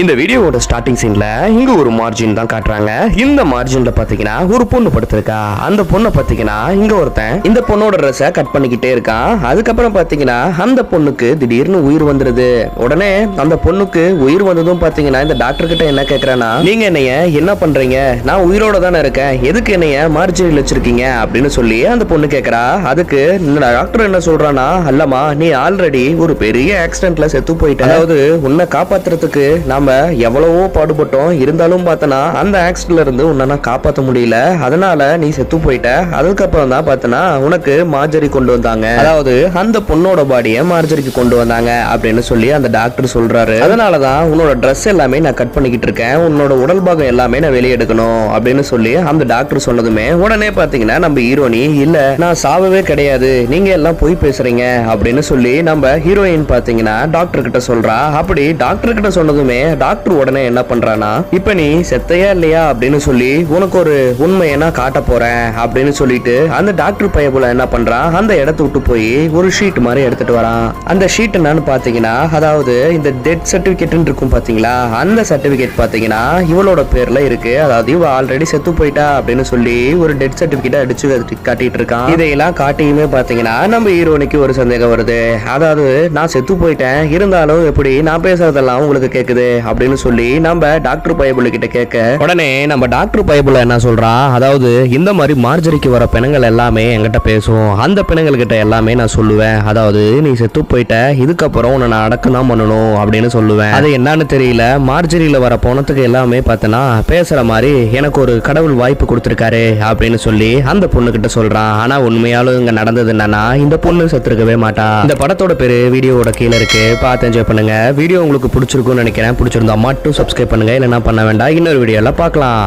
இந்த வீடியோவோட ஸ்டார்டிங் சீன்ல இங்க ஒரு மார்ஜின் தான் காட்டுறாங்க. இந்த மார்ஜின்ல பாத்தீங்கன்னா ஒரு பொண்ணு படுத்திருக்கா. அந்த பொண்ணை பாத்தீங்கன்னா இங்க ஒருத்தன் இந்த பொண்ணோட ட்ரெஸ்ஸை கட் பண்ணிக்கிட்டே இருக்கான். அதுக்கப்புறம் பாத்தீங்கன்னா அந்த பொண்ணுக்கு திடீர்னு உயிர் வந்துருது. உடனே அந்த பொண்ணுக்கு உயிர் வந்ததும் பாத்தீங்கன்னா இந்த டாக்டர் கிட்ட என்ன கேக்குறானா நீங்க என்னைய என்ன பண்றீங்க? நான் உயிரோட தானே இருக்கேன். எதுக்கு என்னைய மார்ஜினில் வச்சிருக்கீங்க? அப்படின்னு சொல்லி அந்த பொண்ணு கேக்குறா. அதுக்கு இந்த டாக்டர் என்ன சொல்றானா அல்லம்மா நீ ஆல்ரெடி ஒரு பெரிய ஆக்சிடென்ட்ல செத்து போயிட்ட. அதாவது உன்னை காப்பாத்துறதுக்கு நாம நம்ம எவ்வளவோ பாடுபட்டோம். இருந்தாலும் பார்த்தனா அந்த ஆக்சிடென்ட்ல இருந்து உன்னை நான் காப்பாற்ற முடியல. அதனால நீ செத்து போயிட்ட. அதுக்கப்புறம் தான் பார்த்தனா உனக்கு மார்ஜரி கொண்டு வந்தாங்க. அதாவது அந்த பொண்ணோட பாடியை மார்ஜரிக்கு கொண்டு வந்தாங்க அப்படின்னு சொல்லி அந்த டாக்டர் சொல்றாரு. அதனால தான் உன்னோட ட்ரெஸ் எல்லாமே நான் கட் பண்ணிக்கிட்டு இருக்கேன். உன்னோட உடல் பாகம் எல்லாமே நான் வெளியே எடுக்கணும் அப்படின்னு சொல்லி அந்த டாக்டர் சொன்னதுமே உடனே பாத்தீங்கன்னா நம்ம ஹீரோனி இல்ல நான் சாவவே கிடையாது. நீங்க எல்லாம் போய் பேசுறீங்க. அப்படின்னு சொல்லி நம்ம ஹீரோயின் பாத்தீங்கன்னா டாக்டர் கிட்ட சொல்றா. அப்படி டாக்டர் கிட்ட சொன்னதுமே டாக்டர் உடனே என்ன பண்றானா இப்ப நீ செத்தையா இல்லையா? அப்படின்னு சொல்லி உனக்கு ஒரு உண்மையை நான் காட்ட போறேன் அப்படின்னு சொல்லிட்டு அந்த டாக்டர் பையபுல என்ன பண்றான் அந்த இடத்த விட்டு போய் ஒரு ஷீட் மாதிரி எடுத்துட்டு வரான். அந்த ஷீட் என்னன்னு பாத்தீங்கன்னா அதாவது இந்த டெத் சர்டிபிகேட் இருக்கும் பாத்தீங்களா அந்த சர்டிபிகேட் பாத்தீங்கன்னா இவளோட பேர்ல இருக்கு. அதாவது இவ ஆல்ரெடி செத்து போயிட்டா அப்படின்னு சொல்லி ஒரு டெத் சர்டிபிகேட் அடிச்சு கட்டி- காட்டிட்டு இருக்கான். இதையெல்லாம் காட்டியுமே பாத்தீங்கன்னா நம்ம ஹீரோனுக்கு ஒரு சந்தேகம் வருது. அதாவது நான் செத்து போயிட்டேன். இருந்தாலும் எப்படி நான் பேசுறதெல்லாம் உங்களுக்கு கேக்குது? அப்படின்னு சொல்லி நம்ம டாக்டர் பைபிள் கிட்ட கேட்க உடனே நம்ம டாக்டர் பைபிள் என்ன சொல்றான் அதாவது இந்த மாதிரி மார்ஜரிக்கு வர பிணங்கள் எல்லாமே என்கிட்ட பேசும். அந்த பிணங்கள் கிட்ட எல்லாமே நான் சொல்லுவேன். அதாவது நீ செத்து போயிட்ட இதுக்கப்புறம் உன்னை நான் அடக்கம் தான் பண்ணணும் அப்படின்னு சொல்லுவேன். அது என்னன்னு தெரியல. மார்ஜரியில வர பணத்துக்கு எல்லாமே பார்த்தனா பேசுற மாதிரி எனக்கு ஒரு கடவுள் வாய்ப்பு கொடுத்துருக்காரு அப்படின்னு சொல்லி அந்த பொண்ணு கிட்ட சொல்றான் ஆனா உண்மையாலும் இங்க நடந்தது என்னன்னா இந்த பொண்ணு செத்துருக்கவே மாட்டா. இந்த படத்தோட பேரு வீடியோவோட கீழே இருக்கு. பார்த்து என்ஜாய் பண்ணுங்க. வீடியோ உங்களுக்கு பிடிச்சிருக்கும்னு நினைக்கிறேன். பிடிச்சிருந்தா மட்டும் சப்ஸ்கிரைப் பண்ணுங்க. இல்லைன்னா பண்ண வேண்டாம். இன்னொரு வீடியோல பார்க்கலாம்.